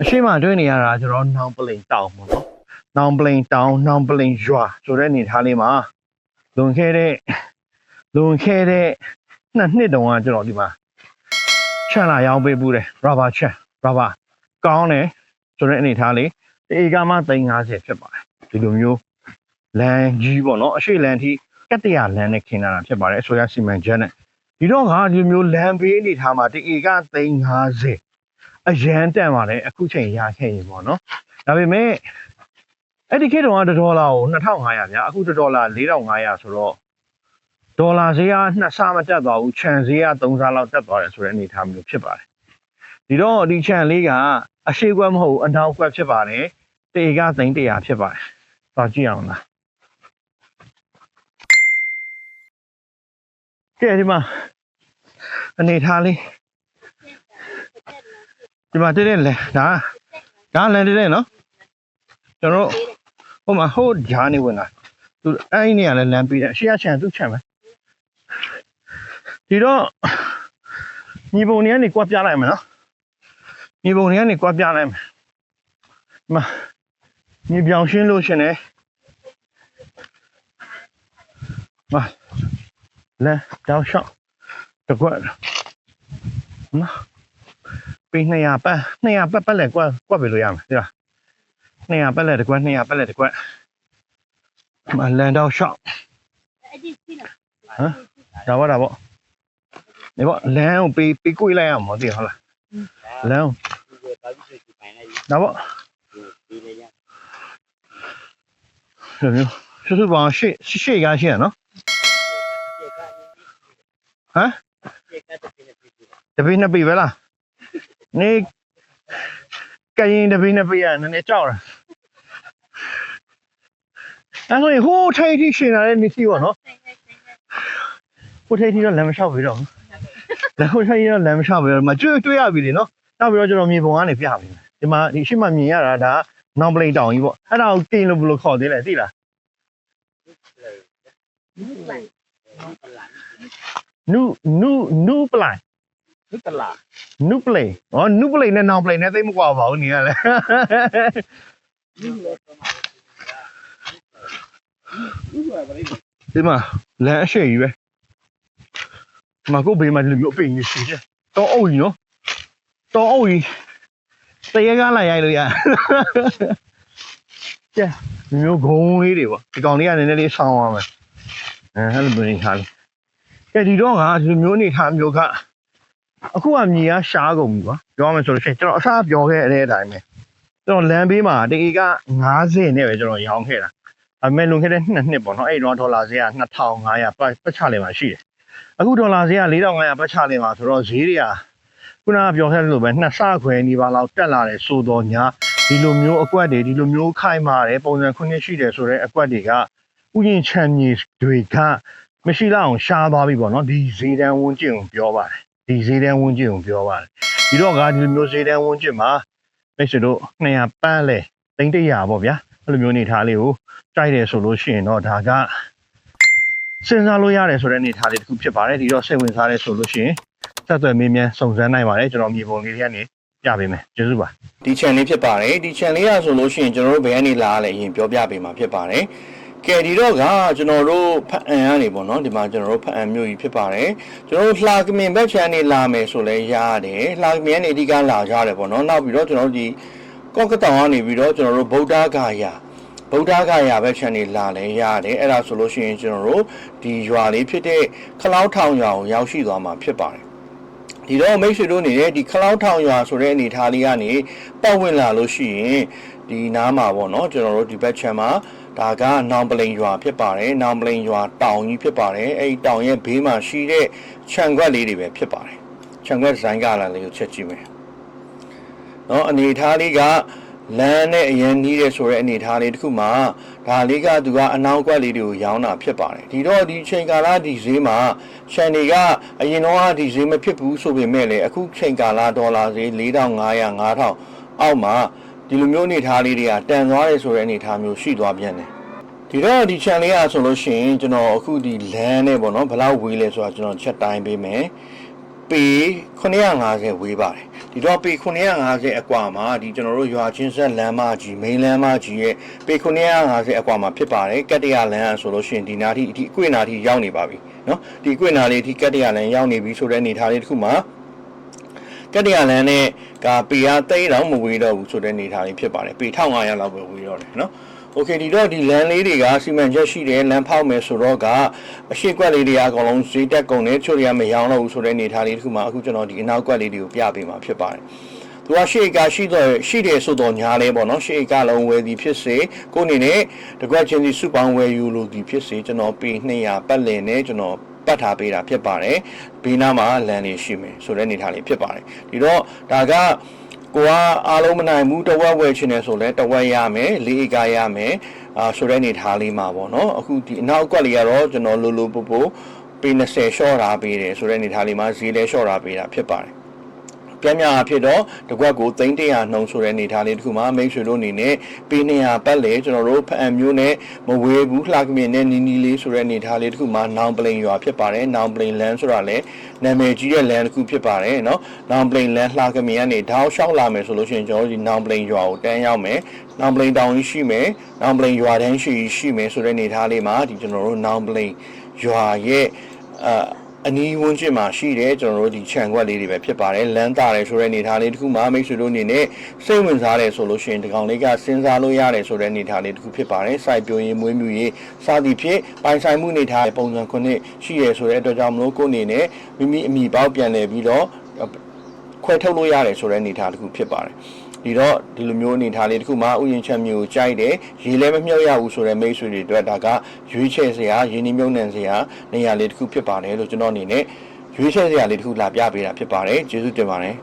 အရှိမတွေ့နေရတာကျွန်တော်နောင်ပလိန်တောင်ပေါ့နော်နောင်ပလိန်တောင်နောင်ပလိန်ရွာဆိုတဲ့အနေထားလေးမှာလွန်ခဲ့တဲ့လွန်ခဲ့တဲ့နှစ်နှစ်တုန်းကကျွန်တော်ဒီမှာချန်လာရောင်းပေးဘူးတယ် rubber ချန် rubber ကောင်းတယ်ဆိုတဲ့အနေထားလေးဒီဧကမှ350ဖြစ်ပါတယ်ဒီလိုမျိုးလမ်းကြီးပေါ့နော်အရှိလမ်းထိကတ္တရာလမ်းနဲ့ခင်းလာတာဖြစ်ပါတယ်အစိုးရစီမံချက်နဲ့ဒီတော့ကဒီလိုမျိုးလမ်းဘေးအနေထားမှာဒီဧက350 အရန်တန်ပါတယ်အခုချိန်ရခဲ့ရင်ပေါ့နော်ဒါပေမဲ့အဲ့ဒီခေတ်တုန်းက1ဒေါ်လာကို2500ဗျာအခု1ဒေါ်လာ4500ဆိုတော့ဒေါ်လာဈေးကနှစ်ဆမတက်သွားဘူးခြံဈေးက3ဆလောက်တက်သွားတယ်ဆိုတဲ့အနေအထားမျိုးဖြစ်ပါတယ်ဒီတော့ဒီခြံလေးကအရှိကွက်မဟုတ်ဘူးအနောက်ကွက်ဖြစ်ပါတယ်တေကသိန်း100ဖြစ်ပါတယ်သွားကြည့်အောင်လားကဲဒီမှာအနေထားလေး ဒီမှာတက်တဲ့လဲဒါဒါလန်တက်တဲ့နော်ကျွန်တော်တို့ဟိုမှာဟိုဂျာနေဝင်လာသူအဲ့ဒီနေရာလဲလမ်းပြီးတယ်အရှိအချန်သူ့ချန်ပဲဒီတော့ညီပုံနေကနေကွက်ပြလိုက်မယ်နော်ညီပုံနေကနေကွက်ပြလိုက်မယ်ဒီမှာညီပြောင်ရှင်းလို့ရှင်တယ်မှာလမ်းတောက်လျှောက်တစ်ကွက်နော် ပေး200ပတ်200ပတ်ပတ်လဲကွက်ကွက်ပဲလို့ရမှာဒီလား200ပတ်လဲတစ်ကွက်200ပတ်လဲတစ်ကွက်မလန်တော့ရှော့အဲ့ဒီရှိလားဒါပေါ့ဒါပေါ့ဒီပေါ့လမ်းကိုပေးပေးကိုလိုက်ရမှာမသိဟုတ်လားလမ်းကိုဘာလို့ဆိုကြည့်ပိုင်လိုက်ဒါပေါ့ဒီလေရဒီလိုမျိုးစွစွပေါင်းရှေ့ရှေ့ကားရှေ့ရနော်ဟမ်ဒီကတည်းကပြည့်စုံတပိနှစ်ပိပဲလား နေကရင်တပိနှစ်ပိရနည်းနည်းကြောက်တာအဲ့ဆိုရင်ဟိုးထိုင်ထိရှင်လာတဲ့နေစီပေါ့နော်ဆိုင်ဆိုင်ဆိုင်ဆိုင်ဟိုထိပ်ထိတော့လမ်းမလျှောက်ပြီးတော့လမ်းဟိုထိပ်တော့လမ်းမလျှောက်ပြီးတော့မတွေ့တွေ့ရပြီလေနော်နောက်ပြီးတော့ကျွန်တော်မြေပုံကနေပြပြီဒီမှာဒီရှိမှမြင်ရတာဒါနောင်ပလိန်တောင်ကြီးပေါ့အဲ့ဒါကိုကိန်းလို့ဘယ်လိုခေါ်သေးလဲသိလားလိုက်ပလာနုနုနုပလိုင် ဒီပလာနုပလိန်ဟောနုပလိန်နဲ့နောင်ပလိန်နဲ့သိမကွာပါဘူးနေရလဲဒီလိုပမာဒီလိုပါလေဒီမှာလမ်းအရှိကြီးပဲဒီမှာကိုဘေးမှာဒီလိုမျိုးအပိန်ကြီးရှိတယ်တောအုပ်ကြီးနော်တောအုပ်ကြီးတရေကားလိုက်ရိုက်လို့ရကျဒီမျိုးဂုံလေးတွေပေါ့ဒီကောင်လေးကနည်းနည်းလေးဆောင်းသွားမယ်အဲအဲ့လိုမျိုးနေထားလေးကဲဒီတော့ကဒီလိုမျိုးနေထားမျိုးက အခုကမြေကရှားကုန်ပြီကွာပြောရမယ်ဆိုလို့ရှိရင်ကျွန်တော်အစားပြောခဲ့တဲ့အတိုင်းပဲကျွန်တော်လမ်းဘေးမှာတအေက90နဲ့ပဲကျွန်တော်ရောင်းခဲ့တာဒါပေမဲ့လွန်ခဲ့တဲ့နှစ်နှစ်ပေါ့နော်အဲ့ဒီတော့ဒေါ်လာဈေးက2500ပတ်ပတ်ချလေမှာရှိတယ်အခုဒေါ်လာဈေးက4500ပတ်ချလေမှာဆိုတော့ဈေးတွေကခုနကပြောခဲ့လို့ပဲနှစ်ဆခွဲနေပါလောက်တက်လာတယ်ဆိုတော့ညာဒီလိုမျိုးအကွက်တွေဒီလိုမျိုးခိုင်မာတယ်ပုံစံခုနှစ်ရှိတယ်ဆိုတော့အကွက်တွေကဥယျာဉ်ချမ်းမြေတွေကမရှိတော့အောင်ရှားသွားပြီပေါ့နော်ဒီဈေးတန်းဝန်းကျင်ကိုပြောပါတယ် ဒီဈေးတန်းဝန်းကျင်ကိုပြောပါတယ်ဒီတော့ကဒီလိုမျိုးဈေးတန်းဝန်းကျင်မှာမိတ်ဆွေတို့200ပန်းလဲတိန်းတရာပေါ့ဗျာအဲ့လိုမျိုးအနေထားလေးကိုတိုက်တယ်ဆိုလို့ရှိရင်တော့ဒါကစဉ်းစားလို့ရတယ်ဆိုတဲ့အနေထားလေးတစ်ခုဖြစ်ပါတယ်ဒီတော့စိတ်ဝင်စားတယ်ဆိုလို့ရှိရင်ဆက်သွယ်မေးမြန်းစုံစမ်းနိုင်ပါတယ်ကျွန်တော်မြေပုံလေးတွေကနေပြပေးမယ်ကျေးဇူးပါဒီ channel လေးဖြစ်ပါတယ်ဒီ channel လေးရဆိုလို့ရှိရင်ကျွန်တော်တို့ဘယ်ကနေလာရလဲအရင်ပြောပြပေးမှာဖြစ်ပါတယ် ကဲဒီတော့ကကျွန်တော်တို့ဖတ်အံကနေပေါ့နော်ဒီမှာကျွန်တော်တို့ဖတ်အံမျိုးကြီးဖြစ်ပါတယ်ကျွန်တော်တို့လှကမင်ဘက် channel နေလာမယ်ဆိုလဲရရတယ်လှကမင်ကနေအဓိကလာကြတယ်ပေါ့နော်နောက်ပြီးတော့ကျွန်တော်တို့ဒီကော့ကတောင်ကနေပြီးတော့ကျွန်တော်တို့ဗုဒ္ဓဂါယာဗုဒ္ဓဂါယာဘက် channel လာလဲရတယ်အဲ့ဒါဆိုလို့ရှိရင်ကျွန်တော်တို့ဒီရွာလေးဖြစ်တဲ့ခလောက်ထောင်ရွာကိုရောက်ရှိသွားမှာဖြစ်ပါတယ် ဒီတော့မိတ်ဆွေတို့နေတဲ့ဒီခလောက်ထောင်ရွာဆိုတဲ့အနေထားလေးကနေပတ်ဝင်လာလို့ရှိရင်ဒီနားမှာပေါ့နော်ကျွန်တော်တို့ဒီဘက်ချမ်းမှာဒါကနောင်ပလိန်ရွာဖြစ်ပါတယ်နောင်ပလိန်ရွာတောင်ကြီးဖြစ်ပါတယ်အဲ့ဒီတောင်ရဲ့ဘေးမှာရှိတဲ့ခြံခွက်လေးတွေပဲဖြစ်ပါတယ်ခြံခွက်ဒီဇိုင်းကလာလေးကိုချက်ကြည့်မယ်နော်အနေထားလေးက လမ်းနဲ့အရင်နီးတဲ့ဆိုတဲ့အနေထားလေးတစ်ခုမှာဒါလေးကသူကအနောက်ကွက်လေးတွေကိုရောင်းတာဖြစ်ပါတယ်ဒီတော့ဒီချိန်ကာလဒီဈေးမှာခြံတွေကအရင်တော့ဒီဈေးမဖြစ်ဘူးဆိုပေမဲ့လည်းအခုချိန်ကာလဒေါ်လာဈေး4500 5000အောက်မှာဒီလိုမျိုးအနေထားလေးတွေကတန်သွားတယ်ဆိုတဲ့အနေထားမျိုးရှိသွားပြန်တယ်ဒီတော့ဒီ channel လေးကဆိုလို့ရှိရင်ကျွန်တော်အခုဒီလမ်းနဲ့ပေါ့နော်ဘယ်လောက်ဝေးလဲဆိုတာကျွန်တော်ချက်တိုင်းပေးမယ် ပေ950ဝေးပါတယ် ဒီတော့ပေ950အကွာမှာဒီကျွန်တော်တို့ရွာချင်းဆက်လမ်းမကြီးမိန်လမ်းမကြီးရဲ့ပေ950အကွာမှာဖြစ်ပါတယ်ကတ္တရလမ်းဆိုလို့ရှိရင်ဒီနာထိဒီအကွေ့နာထိရောက်နေပါပြီเนาะဒီအကွေ့နာလေးဒီကတ္တရလမ်းရောက်နေပြီဆိုတဲ့အနေထားလေးတစ်ခုမှာကတ္တရလမ်းနဲ့ကပေအားသိန်းတော့မဝေးတော့ဘူးဆိုတဲ့အနေထားလေးဖြစ်ပါတယ်ပေ1500လောက်ပဲဝေးတော့တယ်เนาะ โอเคဒီတော့ဒီလမ်းလေးတွေကစီမံချက်ရှိတယ်လမ်းဖောက်မယ်ဆိုတော့ကအရှိကွက်လေးတွေအကောင်လုံးဈေးတက်ကုန်တယ်ချို့တွေကမရောင်းတော့ဘူးဆိုတဲ့အနေအထားလေးတစ်ခုမှာအခုကျွန်တော်ဒီအနောက်ကွက်လေးတွေကိုပြပေးမှာဖြစ်ပါတယ်သူကရှေ့ကရှိတော့ရှိတယ်ဆိုတော့ညာလေးပေါ့နော်ရှေ့ကလုံးဝယ်သည်ဖြစ်စေကိုအနေနဲ့တကွက်ချင်းစီစုပေါင်းဝယ်ယူလို့ဒီဖြစ်စေကျွန်တော်ပေ200ပတ်လည်နဲ့ကျွန်တော်ပတ်ထားပေးတာဖြစ်ပါတယ်ဘေးနားမှာလမ်းလေးရှိမယ်ဆိုတဲ့အနေအထားလေးဖြစ်ပါတယ်ဒီတော့ဒါက ကိုကအားလုံးမနိုင်ဘူးတဝက်ဝယ်ချင်တယ်ဆိုလဲတဝက်ရမယ်လေးဧကရမယ်အာဆိုတဲ့အနေထားလေးမှာပေါ့နော်အခုဒီအနောက်အကွက်လေးကတော့ကျွန်တော်လိုလိုပို့ပို့ပေ20ရှော့ထားပေးတယ်ဆိုတဲ့အနေထားလေးမှာဈေးလဲရှော့ထားပေးတာဖြစ်ပါတယ် ။ကြမ်းများဖြစ်တော့တကွက်ကို300နှုံဆိုတဲ့အနေထားလေးတစ်ခုမှာမိတ်ဆွေတို့အနေနဲ့ပေးနေရပတ်လေကျွန်တော်တို့ဖအံမျိုးနဲ့မဝေးဘူးလှကမြင်နဲ့နီနီလေးဆိုတဲ့အနေထားလေးတစ်ခုမှာ noun plain ရွာဖြစ်ပါတယ်။ noun plain land ဆိုတာလည်းနာမည်ကြီးတဲ့ land တစ်ခုဖြစ်ပါတယ်နော်။ noun plain land လှကမြင်ကနေဓာတ်လျှောက်လာမယ်ဆိုလို့ရှိရင်ကျွန်တော်တို့ဒီ noun plain ရွာကိုတန်းရောက်မယ်။ noun plain တောင်ကြီးရှိမယ်။ noun plain ရွာတန်းရှိရှိမယ်ဆိုတဲ့အနေထားလေးမှာဒီကျွန်တော်တို့ noun plain ရွာရဲ့အာ အနီးဝန်းကျင်မှာရှိတဲ့ကျွန်တော်တို့ဒီခြံခွက်လေးတွေပဲဖြစ်ပါတယ်လမ်းတာတယ်ဆိုတဲ့အနေအထားလေးတစ်ခုမှာမိတ်ဆွေတို့အနေနဲ့စိတ်ဝင်စားတယ်ဆိုလို့ရှိရင်ဒီကောင်လေးကစဉ်းစားလို့ရတယ်ဆိုတဲ့အနေအထားလေးတစ်ခုဖြစ်ပါတယ်စိုက်ပျိုးရေးမွေးမြူရေးစသည်ဖြင့်ပိုင်ဆိုင်မှုအနေအထားပုံစံခုနှစ်ရှိရဆိုတဲ့အတွက်ကြောင့်မလို့ကိုယ်အနေနဲ့မိမိအမိပေါက်ပြန်လည်ပြီးတော့ခွဲထုတ်လို့ရတယ်ဆိုတဲ့အနေအထားတစ်ခုဖြစ်ပါတယ် ဒီတော့ဒီလိုမျိုးအနေအထားလေးတစ်ခုမှာဥယျာဉ်ချက်မျိုးကိုကြိုက်တယ်ရေလည်းမမြုပ်ရဘူးဆိုတဲ့မိတ်ဆွေတွေအတွက်ဒါကရွေးချယ်စရာရင်းနှီးမြုပ်နှံစရာနေရာလေးတစ်ခုဖြစ်ပါတယ်လို့ကျွန်တော်အနေနဲ့ရွေးချယ်စရာလေးတစ်ခုလာပြပေးတာဖြစ်ပါတယ်ကျေးဇူးတင်ပါတယ်